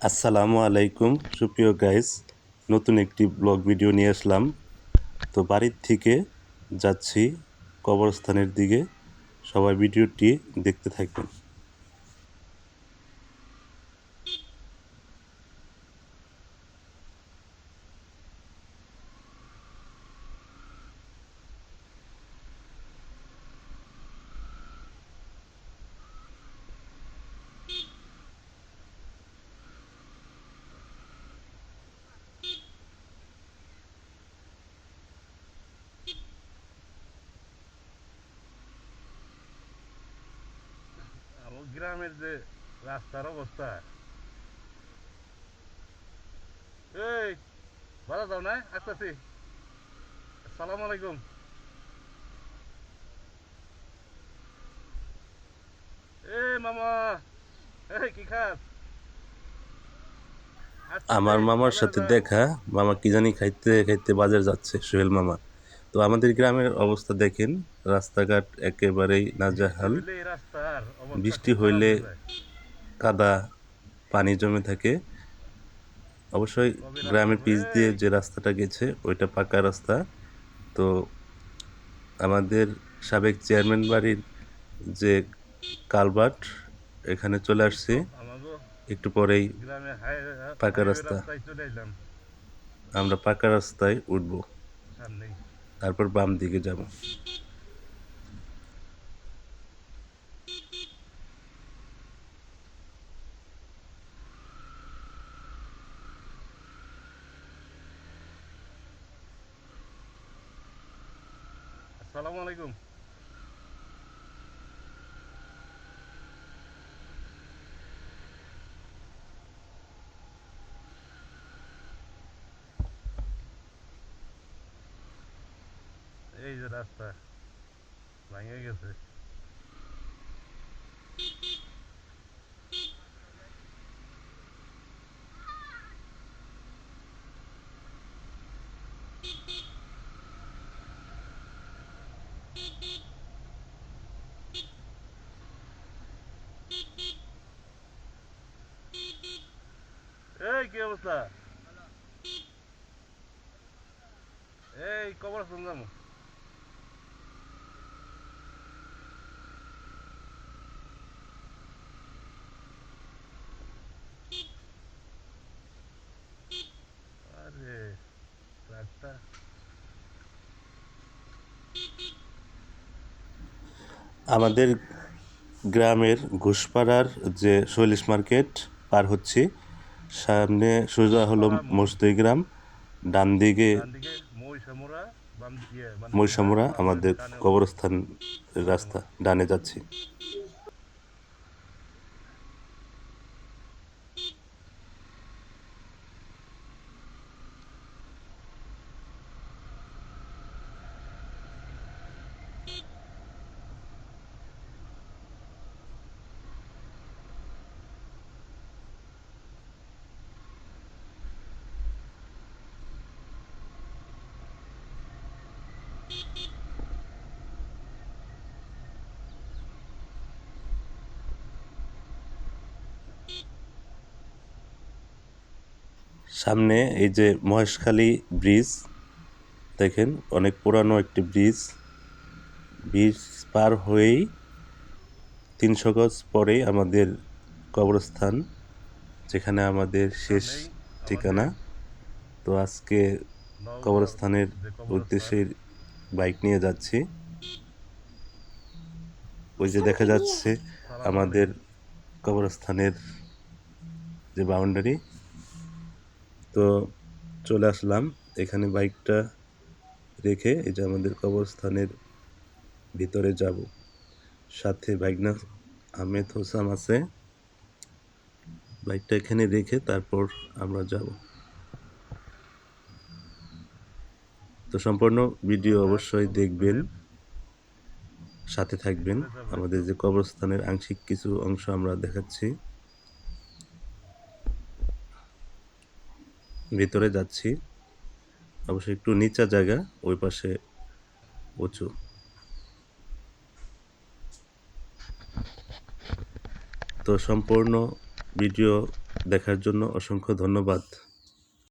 আসসালামু আলাইকুম। সুপ্রিয় গাইস নতুন একটি ব্লগ ভিডিও নিয়ে আসলাম। তো বাড়ির থেকে যাচ্ছি কবরস্থানের দিকে। সবাই ভিডিওটি দেখতে থাকবেন আমার গ্রামের যে রাস্তার অবস্থা। এই ভালো যাও না আসতেছি। আসসালামু আলাইকুম। এ মামা। এই কি খাস? আমার মামার সাথে দেখা মামা কি জানি খাইতে খাইতে বাজার যাচ্ছে সোহেল মামা। তো আমাদের গ্রামের অবস্থা দেখেন। রাস্তাঘাট একেবারেই নাজাহাল। বৃষ্টি হইলে কাদা পানি জমে থাকে। অবশ্যই গ্রামের পিচ দিয়ে যে রাস্তাটা গেছে, ওইটা পাকা রাস্তা। তো আমাদের সাবেক চেয়ারম্যান বাড়ির যে কালভার্ট এখানে চলে আসছি। একটু পরেই পাকা রাস্তা। আমরা পাকা রাস্তায় উঠব। তারপর বাম দিকে যাব। আসসালামু আলাইকুম। এই যে রাস্তা ভাঙে গেছে। কি অবস্থা? এই কবর শুনলাম আরে আমাদের গ্রামের ঘুষপাড়ার যে শৈলেশ মার্কেট পার হচ্ছি। সামনে সোজা হলো মসদই গ্রাম ডান দিকে দিকে মানে মৈশামুরা আমাদের কবরস্থান রাস্তা ডানে যাচ্ছি। সামনে এই যে মহেশখালী ব্রিজ, দেখেন অনেক পুরানো একটি ব্রিজ। ব্রিজ পার হয়েই তিনশো গজ পরেই আমাদের কবরস্থান, যেখানে আমাদের শেষ ঠিকানা। তো আজকে কবরস্থানের উদ্দেশ্যে বাইক নিয়ে যাচ্ছি। ওই যে দেখা যাচ্ছে আমাদের কবরস্থানের যে বাউন্ডারি তো চলে আসলাম। এখানে বাইকটা রেখে এই যে আমাদের কবরস্থানের ভিতরে যাব। সাথে বাইকনা আহমেদ হোসাম আছে। বাইকটা এখানে রেখে তারপর আমরা যাব। তো সম্পূর্ণ ভিডিও অবশ্যই দেখবেন, সাথে থাকবেন। আমাদের যে কবরস্থানের আংশিক কিছু অংশ আমরা দেখাচ্ছি। ভিতরে যাচ্ছি। অবশ্যই একটু নিচা জায়গা, ওই পাশে উঁচু। তো সম্পূর্ণ ভিডিও দেখার জন্য অসংখ্য ধন্যবাদ।